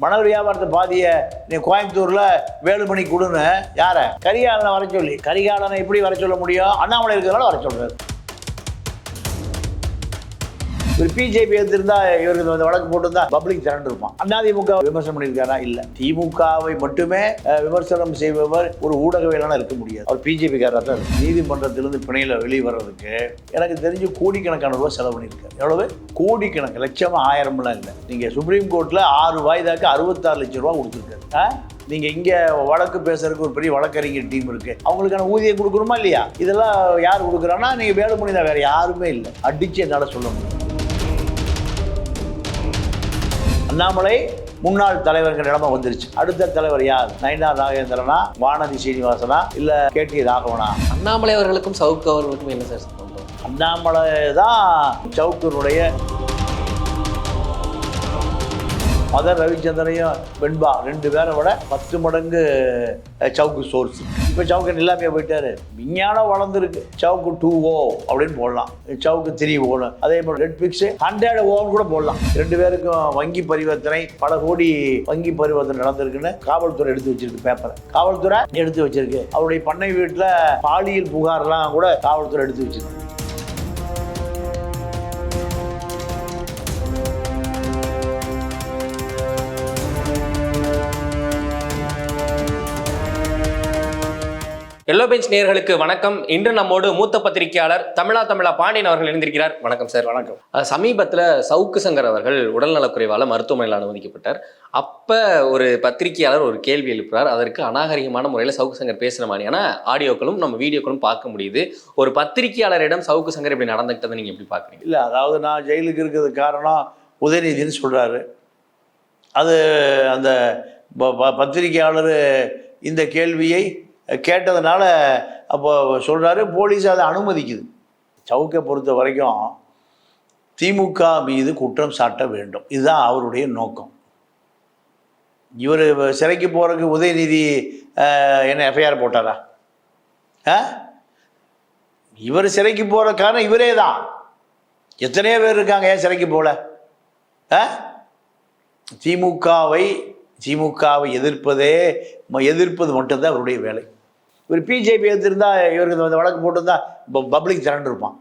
மணல் வியாபாரத்தை பாதிய நீ கோயம்புத்தூர்ல வேலுமணி கொடுன்னு யார? கரிகாலனை வர சொல்லி கரிகாலனை எப்படி வர சொல்ல முடியும்? அண்ணாமலை இருக்கிறதால வர சொல்றாரு. பிஜேபி எடுத்திருந்தா இவருக்கு வந்து வழக்கு போட்டிருந்தா பப்ளிக் திரண்டு இருப்பான் அதிமுக விமர்சனம் பண்ணியிருக்காரா? இல்ல. திமுகவை மட்டுமே விமர்சனம் செய்பவர் ஒரு ஊடகவியலான இருக்க முடியாது. அவர் பிஜேபி காரா தான் நீதிமன்றத்திலிருந்து பிணையில வெளியே வர்றதுக்கு எனக்கு தெரிஞ்சு கோடிக்கணக்கான ரூபாய் செலவு பண்ணியிருக்காரு. எவ்வளவு? கோடிக்கணக்கு. லட்சமா ஆயிரம்லாம் இல்லை. நீங்க சுப்ரீம் கோர்ட்ல ஆறு வாய்தாக்கு அறுபத்தாறு லட்சம் ரூபா கொடுத்துருக்காரு. நீங்கள் நீங்க இங்க வழக்கு பேசுறதுக்கு ஒரு பெரிய வழக்கறிஞர் டீம் இருக்கு. அவங்களுக்கான ஊதியம் கொடுக்கணுமா இல்லையா? இதெல்லாம் யார் கொடுக்குறான்னா நீங்க பண்ணி தான். வேற யாருமே இல்லை. அடிச்சு என்னால சொல்ல முடியும். அண்ணாமலை முன்னாள் தலைவர்கள் நிலைமை வந்துருச்சு. அடுத்த தலைவர் யார்? நயனா நாகேந்திரனா வானதி சீனிவாசனா இல்ல கே. டி. ராகவனா? அண்ணாமலை அவர்களுக்கும் சவுக்கு அவர்களுக்கும் என்ன சார் அண்ணாமலை தான் சவுக்கருடைய மதர் ரவிச்சந்திரனையும் வெண்பா ரெண்டு பேரை விட பத்து மடங்கு சவுக்கு சோர்ஸ். இப்போ சவுக்கு இல்லாமையே போயிட்டாரு? விஞ்ஞானம் வளர்ந்துருக்கு. சவுக்கு டூ ஓ அப்படின்னு போடலாம். சவுக்கு த்ரீ ஓன்னு அதே மாதிரி ரெட் பிக்ஸ் ஹண்ட்ரட் ஓன்னு கூட போடலாம். ரெண்டு பேருக்கும் வங்கி பரிவர்த்தனை பல கோடி வங்கி பரிவர்த்தனை நடந்திருக்குன்னு காவல்துறை எடுத்து வச்சிருக்கு பேப்பரை காவல்துறை எடுத்து வச்சிருக்கு. அவருடைய பண்ணை வீட்டில் பாலியல் புகார்லாம் கூட காவல்துறை எடுத்து வச்சிருக்கு. எல்லோ பெஞ்ச் நேயர்களுக்கு வணக்கம். இன்று நம்மோடு மூத்த பத்திரிகையாளர் தமிழா தமிழா பாண்டியன் அவர்கள் இணைந்திருக்கிறார். வணக்கம் சார் வணக்கம். சமீபத்துல சவுக்கு சங்கர் அவர்கள் உடல்நலக்குறைவால மருத்துவமனையில் அனுமதிக்கப்பட்டார். அப்ப ஒரு பத்திரிகையாளர் ஒரு கேள்வி எழுப்புறார். அதற்கு அநாகரிகமான முறையில் சவுக்கு சங்கர் பேசுற மாதிரியான ஆடியோக்களும் நம்ம வீடியோக்களும் பார்க்க முடியுது. ஒரு பத்திரிகையாளரிடம் சவுக்கு சங்கர் இப்படி நடந்துக்கிட்டதை நீங்க எப்படி பாக்குறீங்க இல்லை அதாவது நான் ஜெயிலுக்கு இருக்கிறதுக்கு காரணம் உதயநிதின்னு சொல்கிறாரு அது அந்த பத்திரிகையாளர் இந்த கேள்வியை கேட்டதுனால அப்போ சொல்கிறாரு போலீஸ் அதை அனுமதிக்குது. சவுக்கை பொறுத்த வரைக்கும் திமுக மீது குற்றம் சாட்ட வேண்டும். இதுதான் அவருடைய நோக்கம். இவர் சிறைக்கு போகிறதுக்கு உதயநிதி என்ன எஃப்ஐஆர் போட்டாரா? ஆ இவர் சிறைக்கு போகிற காரணம் இவரே தான். எத்தனையோ பேர் இருக்காங்க ஏன் சிறைக்கு போகல ஆ? திமுகவை திமுகவை எதிர்ப்பதே எதிர்ப்பது மட்டும்தான் அவருடைய வேலை. இவர் பிஜேபி எடுத்திருந்தா இவருக்கு இந்த வழக்கு போட்டிருந்தா பப்ளிக் திரண்டு இருப்பான்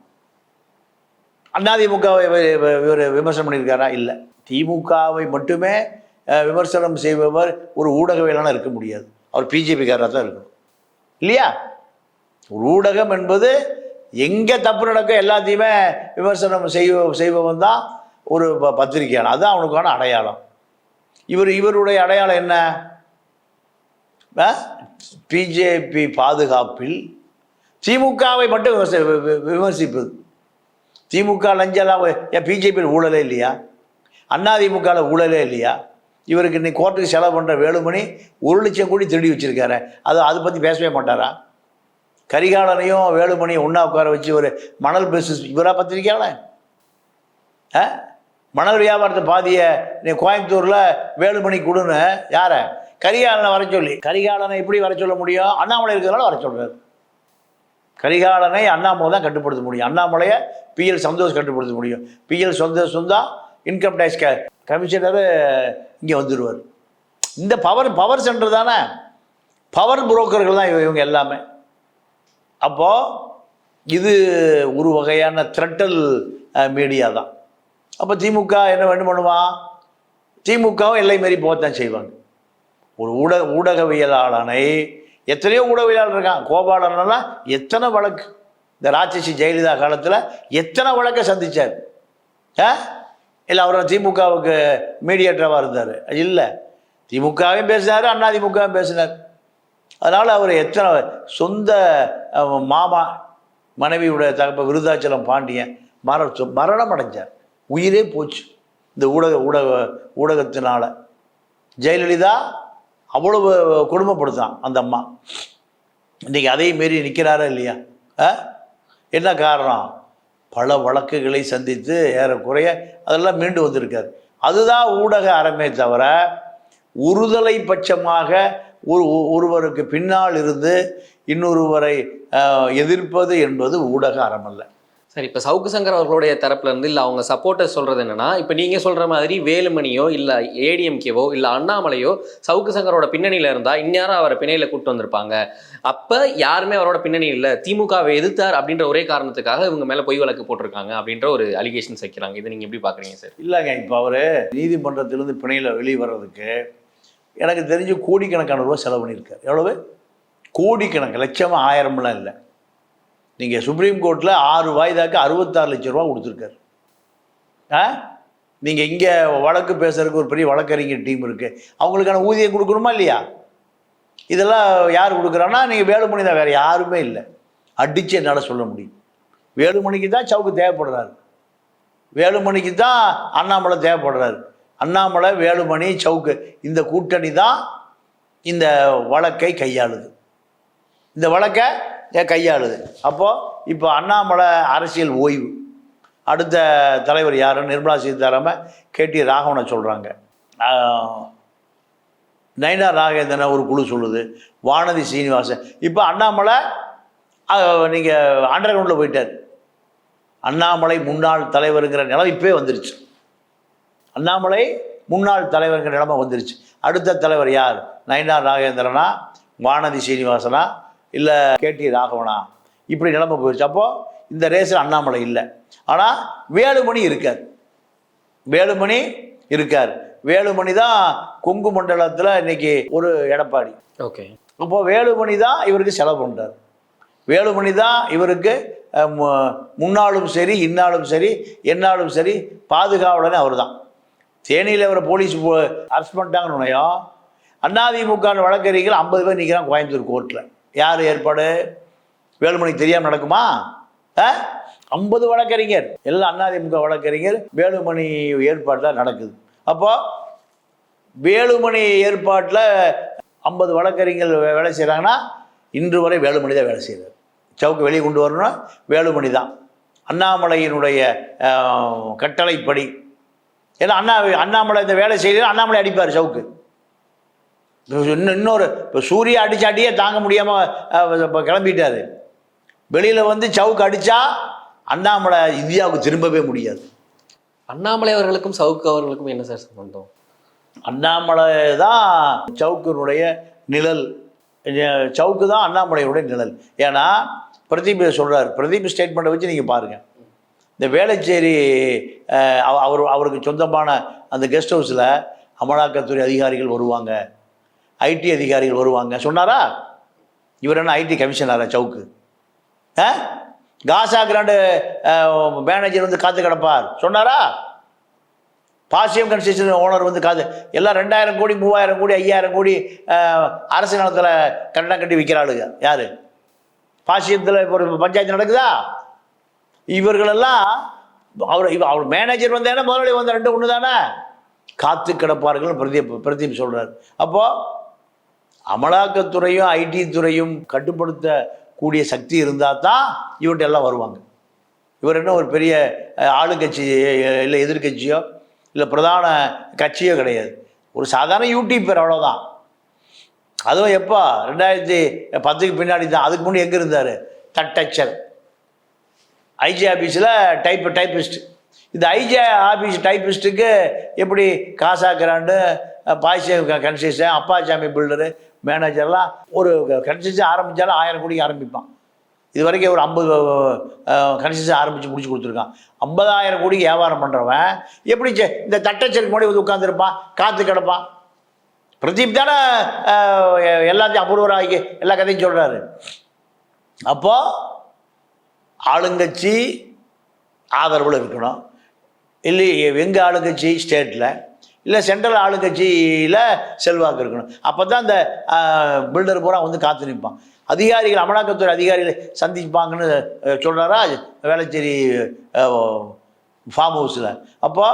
அதிமுகவை இவர் விமர்சனம் பண்ணியிருக்காரா? இல்லை. திமுகவை மட்டுமே விமர்சனம் செய்பவர் ஒரு ஊடகவியலான இருக்க முடியாது. அவர் பிஜேபிக்காரராக தான் இருக்கணும். இல்லையா? ஒரு ஊடகம் என்பது எங்கே தப்பு நடக்க எல்லாத்தையுமே விமர்சனம் செய்வ செய்பவன் தான் ஒரு ப- பத்திரிகையாளர் அதுதான் அவனுக்கான அடையாளம். இவர் இவருடைய அடையாளம் என்ன? பிஜேபி பாதுகாப்பில் திமுகவை மட்டும் விமர்சி விமர்சிப்பது. திமுக லஞ்செல்லாம் ஏன் பிஜேபியில் ஊழலே இல்லையா? அதிமுகவில் ஊழலே இல்லையா? இவருக்கு இன்னைக்கு கோர்ட்டுக்கு செலவு பண்ணுற வேலுமணி ஒரு லட்சம் கோடி திருடி வச்சிருக்காரு. அது அதை பற்றி பேசவே மாட்டாரா? கரிகாலனையும் வேலுமணியும் ஒன்றா உட்கார வச்சு ஒரு மணல் பிஸ்னஸ் இவராக பத்திரிக்கையால ஆ? மணல் வியாபாரத்தை பாதிய நீ கோயம்புத்தூரில் வேலுமணி கொடுன்னு யாரை? கரிகாலனை வர சொல்லி கரிகாலனை எப்படி வர சொல்ல முடியும்? அண்ணாமலை இருக்கிறதால வர சொல்றாரு. கரிகாலனை அண்ணாமலை தான் கட்டுப்படுத்த முடியும். அண்ணாமலையை பிஎல் சந்தோஷ் கட்டுப்படுத்த முடியும். பிஎல் சந்தோஷ் தான் இன்கம் டேக்ஸ் க கமிஷனர் இங்கே வந்துடுவார் இந்த பவர் பவர் சென்டர் தானே? பவர் புரோக்கர்கள் தான் இவங்க எல்லாமே. அப்போது இது ஒரு வகையான த்ரெட்டல் மீடியா தான். அப்போ திமுக என்ன வேண்டும் பண்ணுவான் திமுகவும் எல்லை மாரி போகத்தான் செய்வாங்க. ஒரு ஊடக ஊடகவியலாளனை எத்தனையோ ஊடகவியலாளர் இருக்கான் கோபாலன்லாம் எத்தனை வழக்கு? இந்த ராட்சசி ஜெயலலிதா காலத்தில் எத்தனை வழக்கை சந்தித்தார் ஆ? இல்லை அவர் திமுகவுக்கு மீடியேட்டராக இருந்தார். இல்லை. திமுகவையும் பேசினார் அண்ணா திமுகவும் பேசினார். அதனால் அவர் எத்தனை சொந்த மாமா மனைவியுடைய தகப்ப விருதாச்சலம் பாண்டியன் மர சொ- மரணம் அடைஞ்சார். உயிரே போச்சு. இந்த ஊடக ஊடக ஊடகத்தினால. ஜெயலலிதா அவ்வளவு கொடுமைப்படுத்தான் அந்த அம்மா. இன்றைக்கி அதையும் மீறி நிற்கிறாரா இல்லையா? ஆ? என்ன காரணம்? பல வழக்குகளை சந்தித்து ஏறக்குறைய அதெல்லாம் மீண்டு வந்திருக்கார். அதுதான் ஊடக அறமே தவிர ஒருதலை பட்சமாக ஒரு ஒருவருக்கு பின்னால் இருந்து இன்னொருவரை எதிர்ப்பது என்பது ஊடக அறமல்ல சரி இப்போ சவுக்கு சங்கர் அவர்களுடைய தரப்புல இருந்து இல்லை அவங்க சப்போர்ட்டர் சொல்றது என்னன்னா இப்போ நீங்க சொல்ற மாதிரி வேலுமணியோ இல்லை ஏடிஎம்கேவோ இல்லை அண்ணாமலையோ சவுக்கு சங்கரோட பின்னணியில இருந்தா இந்நேரம் அவரை பிணையில கூட்டு வந்திருப்பாங்க. அப்ப யாருமே அவரோட பின்னணி இல்லை. திமுகவை எதிர்த்தார் அப்படின்ற ஒரே காரணத்துக்காக இவங்க மேல பொய் வழக்கு போட்டிருக்காங்க அப்படின்ற ஒரு அலிகேஷன்ஸ் வைக்கிறாங்க. இதை நீங்க எப்படி பாக்குறீங்க சார் இல்லைங்க இப்போ அவர் நீதிமன்றத்திலிருந்து பிணையில் வெளியே வர்றதுக்கு எனக்கு தெரிஞ்சு கோடிக்கணக்கான ரூபா செலவு பண்ணியிருக்காரு. எவ்வளவு? கோடிக்கணக்கு லட்சமாக ஆயிரம்லாம் இல்லை. நீங்கள் சுப்ரீம் கோர்ட்டில் ஆறு வாய்தாக்கு அறுபத்தாறு லட்சம் ரூபா கொடுத்துருக்காரு. ஆ? நீங்கள் இங்கே வழக்கு பேசுறதுக்கு ஒரு பெரிய வழக்கறிஞர் டீம் இருக்குது அவங்களுக்கான ஊதியம் கொடுக்கணுமா இல்லையா? இதெல்லாம் யார் கொடுக்குறான்னா நீங்கள் வேலுமணி தான் வேறு யாருமே இல்லை. அடித்து என்னால் சொல்ல முடியும். வேலுமணிக்கு தான் சவுக்கு தேவைப்படுறாரு. வேலுமணிக்கு தான் அண்ணாமலை தேவைப்படுறாரு. அண்ணாமலை வேலுமணி சவுக்கு இந்த கூட்டணி தான் இந்த வழக்கை கையாளுது. இந்த வழக்கை கையாளுது? அப்போது இப்போ அண்ணாமலை அரசியல் ஓய்வு. அடுத்த தலைவர் யார் நிர்மலா சீதாராமன் கேடி ராகவனை சொல்கிறாங்க நயனா ராகேந்திரன் ஒரு குழு சொல்லுது. வானதி சீனிவாசன். இப்போ அண்ணாமலை நீங்கள் அண்டர் கிரவுண்டில் போயிட்டார். அண்ணாமலை முன்னாள் தலைவருங்கிற நிலை இப்போயே வந்துருச்சு. அண்ணாமலை முன்னாள் தலைவருங்கிற நிலைமை வந்துருச்சு. அடுத்த தலைவர் யார்? நயனார் ராகேந்திரனா வானதி சீனிவாசனா? இல்லை கேடி ராகவனா இப்படி நிலைமை போயிடுச்சு அப்போது இந்த ரேஸில் அண்ணாமலை இல்லை. ஆனால் வேலுமணி இருக்கார். வேலுமணி இருக்கார். வேலுமணி தான் கொங்கு மண்டலத்தில் இன்னைக்கு ஒரு எடப்பாடி. ஓகே. அப்போ வேலுமணி தான் இவருக்கு செலவு பண்ணுறார் வேலுமணி தான் இவருக்கு முன்னாலும் சரி இன்னாலும் சரி என்னாலும் சரி பாதுகாவலனே அவர் தான். தேனியில் அவரை போலீஸ் அரெஸ்ட் பண்ணிட்டாங்கன்னு உடனேயும் அதிமுக வழக்கறிஞர்கள் ஐம்பது பேர் நிற்கிறான் கோயம்புத்தூர் கோர்ட்டில் யார் ஏற்பாடு? வேலுமணிக்கு தெரியாமல் நடக்குமா? ஐம்பது வழக்கறிஞர். எல்லாம் அதிமுக வழக்கறிஞர் வேலுமணி ஏற்பாட்டில் நடக்குது. அப்போ வேலுமணி ஏற்பாட்டில் ஐம்பது வழக்கறிஞர்கள் வே- வேலை செய்கிறாங்கன்னா இன்று வரை வேலுமணி தான் வேலை செய்கிறார் சவுக்கு வெளியே கொண்டு வரணும்னா வேலுமணி தான். அண்ணாமலையினுடைய கட்டளைப்படி. ஏன்னா அண்ணா அண்ணாமலை இந்த வேலை செய்யல அண்ணாமலை அடிப்பார் சவுக்கு. இன்னும் இன்னொரு இப்போ சூர்யா அடிச்ச அடியே தாங்க முடியாமல் இப்போ கிளம்பிட்டாரு. வெளியில் வந்து சவுக்கு அடித்தா அண்ணாமலை இந்தியாவுக்கு திரும்பவே முடியாது. அண்ணாமலை அவர்களுக்கும் சவுக்கு அவர்களுக்கும் என்ன சார் சம்பந்தம்? அண்ணாமலை தான் சவுக்கினுடைய நிழல். சவுக்கு தான் அண்ணாமலையுடைய நிழல். ஏன்னா பிரதீப் சொல்கிறார் பிரதீப் ஸ்டேட்மெண்ட்டை வச்சு நீங்கள் பாருங்கள் இந்த வேளச்சேரி அவர் அவருக்கு சொந்தமான அந்த கெஸ்ட் ஹவுஸில் அமலாக்கத்துறை அதிகாரிகள் வருவாங்க. ஐடி அதிகாரிகள் வருவாங்க. சொன்னாரா? இவர் என்ன ஐடி கமிஷனரா சவுக்கு? ஆ? காசா கிராண்டு மேனேஜர் வந்து காத்து கிடப்பார். சொன்னாரா? பாசியம் கன்ஸ்ட்ரக்ஷன் ஓனர் வந்து காது எல்லாம் ரெண்டாயிரம் கோடி மூவாயிரம் கோடி ஐயாயிரம் கோடி அரசு நிலத்தில் கட்டடம் கட்டி விற்கிறாளுங்க யார்? பாசியத்தில் இப்போ ஒரு பஞ்சாயத்து நடக்குதா? இவர்களெல்லாம் அவர் இவ அவர் மேனேஜர் வந்தேன்னா முதலாளி வந்த ரெண்டு ஒன்று தானே காத்து கிடப்பார்கள் பிரதீப் பிரதீப் சொல்கிறார் அப்போது அமலாக்கத்துறையும் ஐடி துறையும் கட்டுப்படுத்தக்கூடிய சக்தி இருந்தால் தான் இவர்கிட்ட எல்லாம் வருவாங்க. இவர் என்ன ஒரு பெரிய ஆளுங்கட்சி இல்லை எதிர்க்கட்சியோ இல்லை பிரதான கட்சியோ கிடையாது. ஒரு சாதாரண யூடியூபர் அவ்வளோதான் அதுவும் எப்போ ரெண்டாயிரத்தி பத்துக்கு பின்னாடி தான் அதுக்கு முன்னாடி எங்கே இருந்தார்? தட்டச்சர். ஐஜி ஆஃபீஸில் டைப் டைப்பிஸ்ட் இந்த ஐஜி ஆஃபீஸ் டைப்பிஸ்ட்டுக்கு எப்படி காசா கிராண்டு பாய்ச்சம் கன்ஸ்ட்ரக்ஷன் அப்பாச்சாமி பில்டரு மேனேஜர்லாம் ஒரு கன்ஸ்ட்ரக்ஷன் ஆரம்பித்தாலும் ஆயிரம் கோடிக்கு ஆரம்பிப்பான். இது வரைக்கும் ஒரு ஐம்பது கன்ஸ்ட்ரக்ஷன் ஆரம்பித்து முடிச்சு கொடுத்துருக்கான். ஐம்பதாயிரம் கோடிக்கு வியாபாரம் பண்ணுறவன் எப்படி இந்த தட்டச்சருக்கு முன்னாடி வந்து உட்காந்துருப்பான் காற்று கிடப்பான். பிரதீப் தானே எல்லாத்தையும் அபூர்வராகி எல்லா கதையும் சொல்கிறாரு அப்போது ஆளுங்கட்சி ஆதரவில் இருக்கணும். இல்லை எங்கள் ஆளுங்கட்சி? ஸ்டேட்டில் இல்லை சென்ட்ரல் ஆளுங்கட்சியில் செல்வாக்கு இருக்கணும். அப்போ தான் இந்த பில்டர் பூரா வந்து காத்து நிற்பான். அதிகாரிகள் அமலாக்கத்துறை அதிகாரிகளை சந்திப்பாங்கன்னு அஹ், சொல்றாரா? வேளச்சேரி ஃபார்ம் ஹவுஸில் அப்போ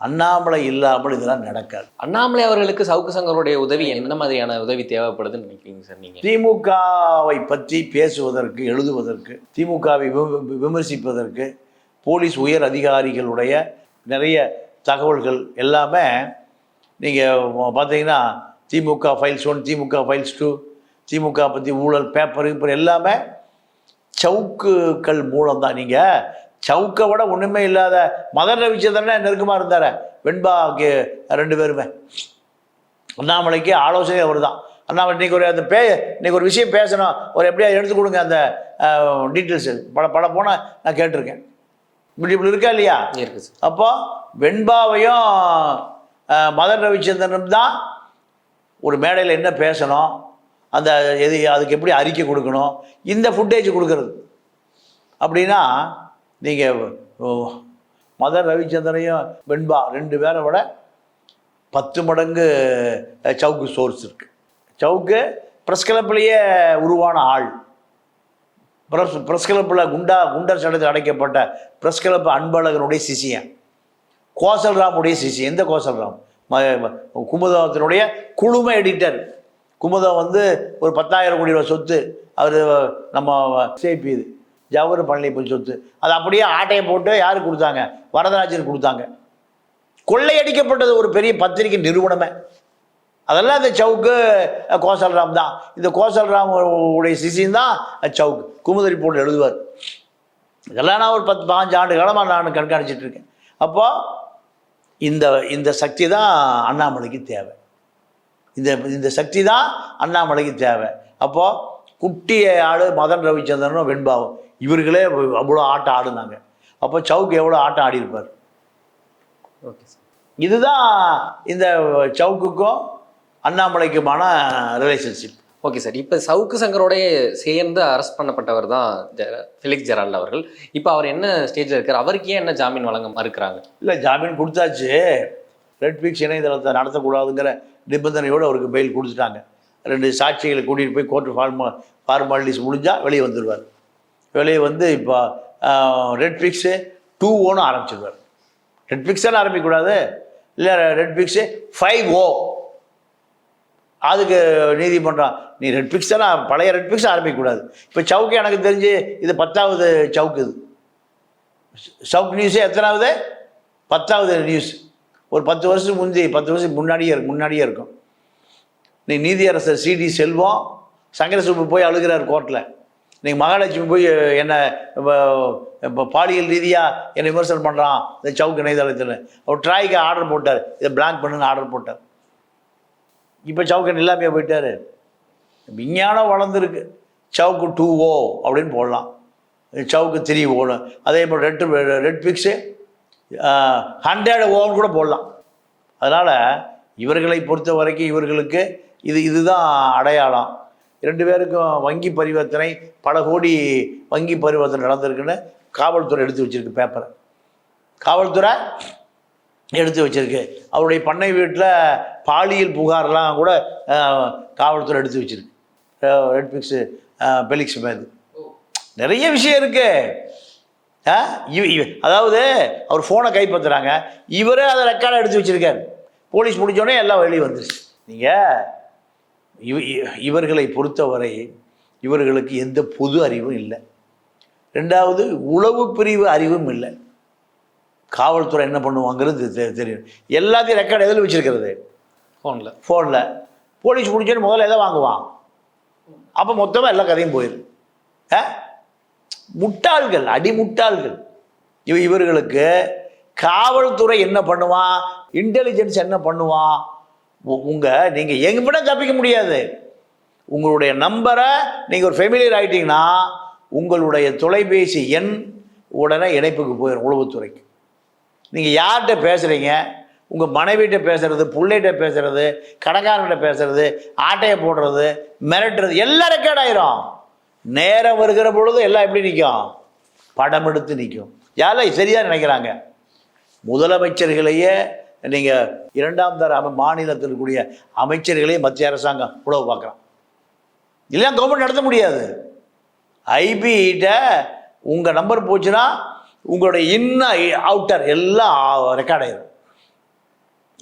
அண்ணாமலை இல்லாமல் இதெல்லாம் நடக்காது. அண்ணாமலை அவர்களுக்கு சவுக்கு சங்கருடைய உதவி என்ன மாதிரியான உதவி தேவைப்படுதுன்னு நினைக்கிறீங்க சார் நீங்க? திமுகவை பற்றி பேசுவதற்கு எழுதுவதற்கு திமுகவை விம- விமர்சிப்பதற்கு போலீஸ் உயர் அதிகாரிகளுடைய நிறைய தகவல்கள் எல்லாமே நீங்கள் பார்த்தீங்கன்னா DMK files one DMK files two DMK பற்றி ஊழல் பேப்பர் இப்போ எல்லாமே சவுக்குகள் மூலம்தான் நீங்கள் சவுக்கை விட ஒன்றுமே இல்லாத மதர் ரவிச்சந்திரனே நெருக்கமாக இருந்தார்? வெண்பாக்கு ரெண்டு பேருமே. அண்ணாமலைக்கு ஆலோசனை அவர் தான் அண்ணாமலை இன்னைக்கு ஒரு அந்த பே இன்றைக்கி ஒரு விஷயம் பேசணும். ஒரு எப்படியா எடுத்து கொடுங்க அந்த டீட்டெயில்ஸு பல பல போனால் நான் கேட்டிருக்கேன். இப்படி இப்படி இருக்கா இல்லையா? அப்போ வெண்பாவையும் மதன் ரவிச்சந்திரனும் தான் ஒரு மேடையில் என்ன பேசணும்? அந்த எது அதுக்கு எப்படி அறிக்கை கொடுக்கணும்? இந்த ஃபுட்டேஜ் கொடுக்கறது. அப்படின்னா நீங்கள் மதன் ரவிச்சந்திரனையும் வெண்பா ரெண்டு பேரை விட பத்து மடங்கு சவுக்கு சோர்ஸ் இருக்கு. சவுக்கு ப்ரெஸ் கிளப்லேயே உருவான ஆள். ப்ரெஸ் ப்ரெஸ் கிளப்பில் குண்டா குண்டர் சட்டத்தில் அடைக்கப்பட்ட ப்ரெஸ் கிளப் அன்பழகனுடைய சிசியன் கோசல்ராமுடைய சிசி எந்த கோசல்ராம்? ம- குமுதத்தினுடைய குழும எடிட்டர் குமுதம் வந்து ஒரு பத்தாயிரம் கோடி ரூபா சொத்து. அவர் நம்ம சேபி இது. ஜவஹர் பழனியப்பன் சொத்து. அது அப்படியே ஆட்டையை போட்டு யார் கொடுத்தாங்க? வரதராஜன் கொடுத்தாங்க. கொள்ளையடிக்கப்பட்டது ஒரு பெரிய பத்திரிகை நிறுவனமே. அதெல்லாம் இந்த சவுக்கு கோசல்ராம் தான். இந்த கோசல்ராம் உடைய சிசின் தான் சவுக்கு. குமுத ரிப்போர்ட் எழுதுவார். இதெல்லாம் நான் ஒரு பத்து பாஞ்சு ஆண்டு காலமாக நான் கண்காணிச்சிட்டு இருக்கேன். அப்போ இந்த இந்த சக்தி தான் அண்ணாமலைக்கு தேவை. இந்த இந்த சக்தி தான் அண்ணாமலைக்கு தேவை. அப்போ குட்டிய ஆடு மதன் ரவிச்சந்திரனும் வெண்பாவும். இவர்களே அவ்வளோ ஆட்டம் ஆடுனாங்க. அப்போ சவுக்கு எவ்வளோ ஆட்டம் ஆடி இருப்பார் ஓகே சார். இதுதான் இந்த சவுக்குக்கும் அண்ணாமலைக்குமான ரிலேஷன்ஷிப் ஓகே சார் இப்போ சவுக்கு சங்கரோடைய சேர்ந்து அரெஸ்ட் பண்ணப்பட்டவர் தான் ஃபிலிக்ஸ் ஜெரால்ட் அவர்கள். இப்போ அவர் என்ன ஸ்டேஜில் இருக்கார்? அவருக்கு ஏன் என்ன ஜாமீன் வழங்க மறுக்கிறாங்க? இல்லை ஜாமீன் கொடுத்தாச்சு. ரெட் பிக்ஸ் இணையதளத்தை நடத்தக்கூடாதுங்கிற நிபந்தனையோடு அவருக்கு பெயில் கொடுத்துட்டாங்க. ரெண்டு சாட்சிகளை கூட்டிகிட்டு போய் கோர்ட்டு ஃபார்மா ஃபார்மாலிட்டிஸ் முடிஞ்சால் வெளியே வந்துடுவார் வெளியே வந்து இப்போ ரெட் பிக்ஸு டூ ஓன்னு ஆரம்பிச்சிடுவார் ரெட் பிக்ஸான ஆரம்பிக்கக்கூடாது. இல்லை ரெட் பிக்ஸு ஃபைவ் ஓ அதுக்கு நீதிமன்றம் நீ ரெட் பிக்ஸ் தானே பழைய ரெட் பிக்ஸ் ஆரம்பிக்கக்கூடாது. இப்போ சவுக்கு எனக்கு தெரிஞ்சு இது பத்தாவது சவுக்கு இது. சவுக் நியூஸே எத்தனாவது? பத்தாவது நியூஸ் ஒரு பத்து வருஷத்துக்கு முந்தி பத்து வருஷத்துக்கு முன்னாடியே இருக்கும் முன்னாடியே இருக்கும். நீ நீதியரசர் சிடி செல்வம் சங்கரசுப்பு போய் அழுகிறார் கோர்ட்டில் நீங்கள் மகாலட்சுமி போய் என்னை இப்போ பாலியல் ரீதியாக என்னை விமர்சனம் பண்ணுறான் இந்த சவுக்கு இணையதளத்தில். அவர் ட்ராய்க்கு ஆர்டர் போட்டார். இதை பிளாங்க் பண்ணுன்னு ஆர்டர் போட்டார். இப்போ சவுக்கன் இல்லாமையே போயிட்டார். விஞ்ஞானம் வளர்ந்துருக்கு. சவுக்கு டூ ஓ அப்படின்னு போடலாம். சவுக்கு த்ரீ ஓனு அதே மாதிரி ரெட் ரெட் பிக்ஸு ஹண்ட்ரட் ஓன்னு கூட போடலாம். அதனால் இவர்களை பொறுத்த வரைக்கும் இவர்களுக்கு இது இதுதான் அடையாளம். ரெண்டு பேருக்கும் வங்கி பரிவர்த்தனை பல கோடி வங்கி பரிவர்த்தனை நடந்திருக்குன்னு காவல்துறை எடுத்து வச்சுருக்கு பேப்பரை காவல்துறை எடுத்து வச்சிருக்கு. அவருடைய பண்ணை வீட்டில் பாலியல் புகார்லாம் கூட காவல்துறை எடுத்து வச்சிருக்கு. ரெட் பிக்ஸு பெலிக்ஸ் மேது. நிறைய விஷயம் இருக்கு. அதாவது அவர் ஃபோனை கைப்பற்றுறாங்க. இவரே அதை ரெக்கார்டை எடுத்து வச்சிருக்காரு. போலீஸ் முடிஞ்சோடனே எல்லாம் வெளியே வந்துருச்சு. நீங்கள் இவ இவர்களை பொறுத்தவரை இவர்களுக்கு எந்த பொது அறிவும் இல்லை. ரெண்டாவது உளவு பிரிவு அறிவும் இல்லை. காவல்துறை என்ன பண்ணுவாங்கிறது தெரியும். எல்லாத்தையும் ரெக்கார்டு எதில் வச்சிருக்கிறது? ஃபோனில் ஃபோனில் போலீஸ் முடிஞ்சோன்னு முதல்ல எதை வாங்குவான்? அப்போ மொத்தமாக எல்லா கதையும் போயிடும் ஆ? முட்டாள்கள் அடிமுட்டாள்கள். இவ இவர்களுக்கு காவல்துறை என்ன பண்ணுவான்? இன்டெலிஜென்ஸ் என்ன பண்ணுவான்? உ- உங்க நீங்க எங்க தப்பிக்க முடியாது. உங்களுடைய நம்பரை நீங்க ஒரு ஃபெமிலியர் ஆயிட்டீங்கன்னா உங்களுடைய தொலைபேசி எண் உடனே இணைப்புக்கு போயிடும் உளவுத்துறைக்கு. நீங்கள் யார்கிட்ட பேசுகிறீங்க உங்கள் மனைவிகிட்ட பேசுறது பிள்ளைகிட்ட பேசுறது கடைக்காரங்கிட்ட பேசுறது ஆட்டையை போடுறது மிரட்டுறது எல்லாம் ரெக்கார்ட் ஆயிரும். நேரம் வருகிற பொழுது எல்லாம் எப்படி நிற்கும் படம் எடுத்து நிற்கும் யாரெல்லாம் சரியாக நினைக்கிறாங்க? முதலமைச்சர்களையே நீங்கள் இரண்டாம் தர அமை மாநிலத்தில் இருக்கக்கூடிய அமைச்சர்களையும் மத்திய அரசாங்கம் உழவு பார்க்குறான். இல்லை கவர்மெண்ட் நடத்த முடியாது. ஐபிகிட்ட உங்கள் நம்பர் போச்சுன்னா உங்களுடைய இன்ன அவுட்டர் எல்லாம் ரெக்கார்ட் ஆயிரும்.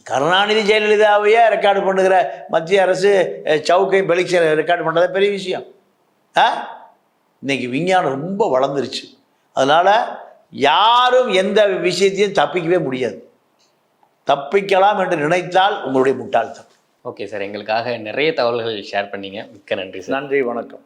கருணாநிதி ஜெயலலிதாவையே ரெக்கார்டு பண்ணுகிற மத்திய அரசு சவுக்கையும் பெலிக்ஸை ரெக்கார்டு பண்ணுறதே பெரிய விஷயம். ஆ? இன்னைக்கு விஞ்ஞானம் ரொம்ப வளர்ந்துருச்சு. அதனால் யாரும் எந்த விஷயத்தையும் தப்பிக்கவே முடியாது. தப்பிக்கலாம் என்று நினைத்தால் உங்களுடைய முட்டாள்தனம். ஓகே சார் எங்களுக்காக நிறைய தகவல்கள் ஷேர் பண்ணீங்க. மிக்க நன்றி சார். நன்றி வணக்கம்.